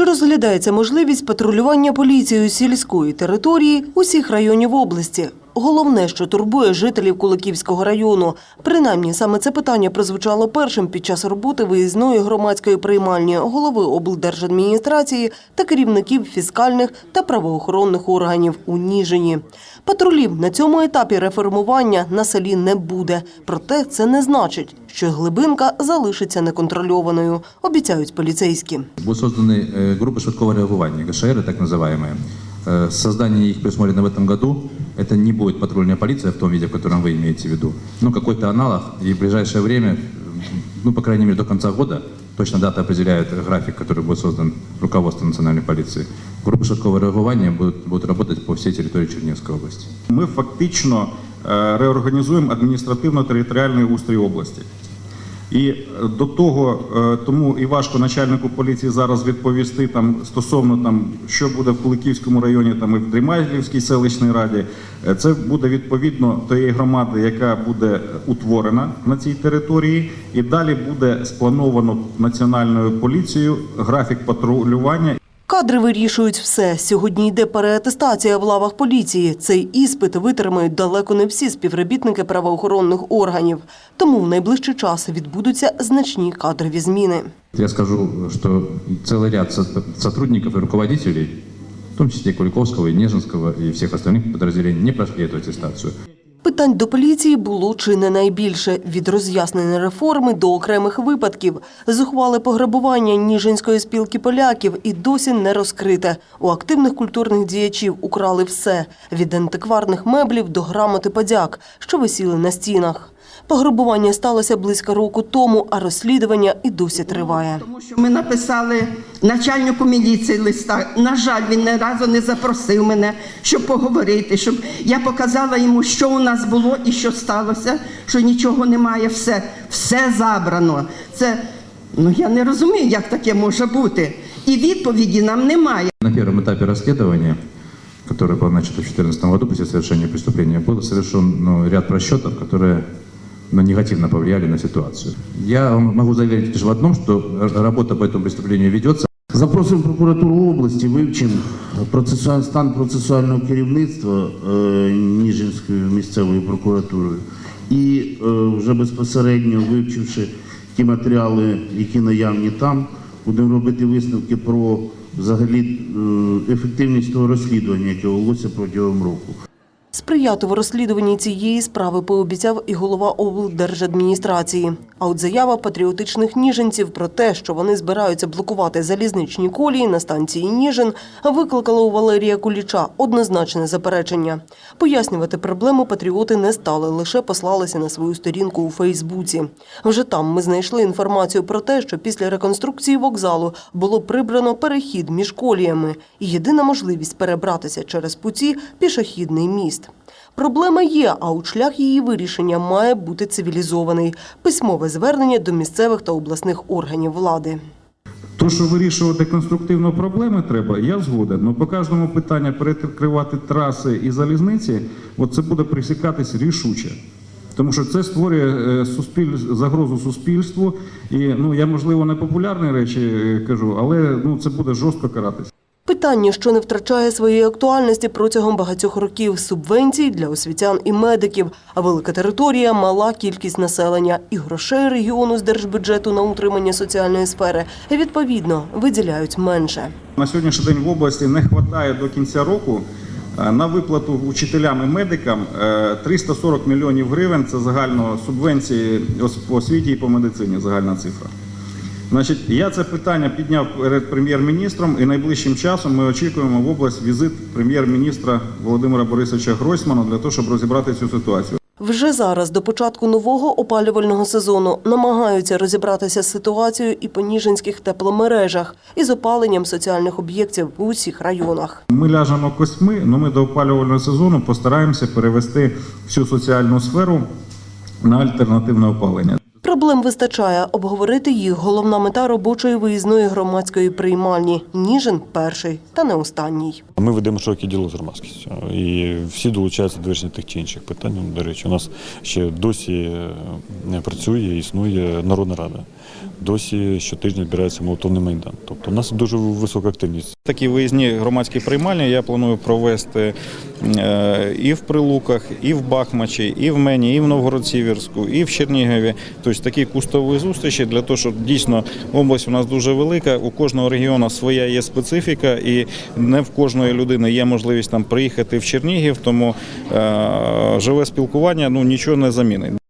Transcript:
Чи розглядається можливість патрулювання поліцією сільської території усіх районів області? Головне, що турбує жителів Куликівського району. Принаймні, саме це питання прозвучало першим під час роботи виїзної громадської приймальні голови облдержадміністрації та керівників фіскальних та правоохоронних органів у Ніжині. Патрулів на цьому етапі реформування на селі не буде. Проте це не значить, що глибинка залишиться неконтрольованою, обіцяють поліцейські. Будут созданы э, группы швидкого реагирования, ГШР так называемые. Э, Создание их предусмотрено в этом году. Это не будет патрульная полиция в том виде, в котором вы имеете в виду, но какой-то аналог. И в ближайшее время, э, ну, по крайней мере, до конца года, точно дата определяет график, который будет создан руководством национальной полиции. Группы швидкого реагирования будут, будут работать по всей территории Чернівської области. Ми фактично е, реорганізуємо адміністративно-територіальний устрій області. І е, до того, е, тому і важко начальнику поліції зараз відповісти там стосовно там, що буде в Куликівському районі, там і в Дрімайлівській селищній раді. Е, Це буде відповідно тієї громади, яка буде утворена на цій території, і далі буде сплановано національною поліцією графік патрулювання Кадри вирішують все. Сьогодні йде переатестація в лавах поліції. Цей іспит витримають далеко не всі співробітники правоохоронних органів. Тому в найближчий час відбудуться значні кадрові зміни. Я скажу, что целый ряд со- сотрудников и руководителей, в том числе Куликовского и Нежинского и всех остальных подразделений, не прошли эту аттестацию. Питань до поліції було чи не найбільше від роз'яснення реформи до окремих випадків. Зухвале пограбування Ніжинської спілки поляків і досі не розкрите. У активних культурних діячів украли все від антикварних меблів до грамоти подяк, що висіли на стінах. Пограбування сталося близько року тому, а розслідування і досі триває. Тому що ми написали начальнику міліції листа. На жаль, він ні разу не запросив мене, щоб поговорити, щоб я показала йому, що у нас було і що сталося, що нічого немає, все, все забрано. Це ну я не розумію, як таке може бути. І відповіді нам немає. На первом этапе расследования, которое было начато в 2014 году после совершения преступления, был совершен ну, ряд просчетов, которые ну, негативно повлияли на ситуацию. Я могу заверить лишь в одном, что работа по этому преступлению ведется. Запросимо прокуратуру області, вивчимо процесуаль- стан процесуального керівництва е, Ніжинською місцевою прокуратурою і е, вже безпосередньо вивчивши ті матеріали, які наявні там, будемо робити висновки про взагалі е, ефективність того розслідування, яке велося протягом року. Сприяти в розслідуванні цієї справи пообіцяв і голова облдержадміністрації. А от заява патріотичних ніжинців про те, що вони збираються блокувати залізничні колії на станції Ніжин, викликала у Валерія Куліча однозначне заперечення. Пояснювати проблему патріоти не стали, лише послалися на свою сторінку у Фейсбуці. Вже там ми знайшли інформацію про те, що після реконструкції вокзалу було прибрано перехід між коліями, і єдина можливість перебратися через пуці пішохідний міст. Проблема є, а от шлях її вирішення має бути цивілізований. Письмове звернення до місцевих та обласних органів влади. То, що вирішувати конструктивно проблеми треба, я згоден. Ну по кожному питанню перекривати траси і залізниці, от це буде присікатись рішуче. Тому що це створює е, суспіль... загрозу суспільству. І ну я можливо не популярні речі е, кажу, але ну це буде жорстко каратись. Питання, що не втрачає своєї актуальності протягом багатьох років субвенцій для освітян і медиків, а велика територія, мала кількість населення і грошей регіону з держбюджету на утримання соціальної сфери відповідно виділяють менше. На сьогоднішній день в області не вистачає до кінця року е, на виплату учителям і медикам е, 340 мільйонів гривень. Це загально субвенції по освіті і по медицині. Загальна цифра. Значить, я це питання підняв перед прем'єр-міністром, і найближчим часом ми очікуємо в область візит прем'єр-міністра Володимира Борисовича Гройсмана для того, щоб розібрати цю ситуацію. Вже зараз, до початку нового опалювального сезону, намагаються розібратися з ситуацією і по ніжинських тепломережах із опаленням соціальних об'єктів в усіх районах. Ми ляжемо костьми, але ми до опалювального сезону постараємося перевести всю соціальну сферу на альтернативне опалення. Проблем вистачає. Обговорити їх головна мета робочої виїзної громадської приймальні. Ніжин перший та не останній. Ми ведемо широкі діло з громадськістю, і всі долучаються до вирішення тих чи інших питань. Ну, До речі, у нас ще досі е, працює, існує Народна Рада. Досі щотижня збирається молотовний майдан. Тобто у нас дуже висока активність. Такі виїзні громадські приймальні я планую провести і в Прилуках, і в Бахмачі, і в Мені, і в Новгород-Сіверську, і в Чернігові. Тобто такі кустові зустрічі для того, щоб дійсно область у нас дуже велика. У кожного регіону своя є специфіка, і не в кожної людини є можливість там приїхати в Чернігів. Тому е, живе спілкування ну нічого не замінить.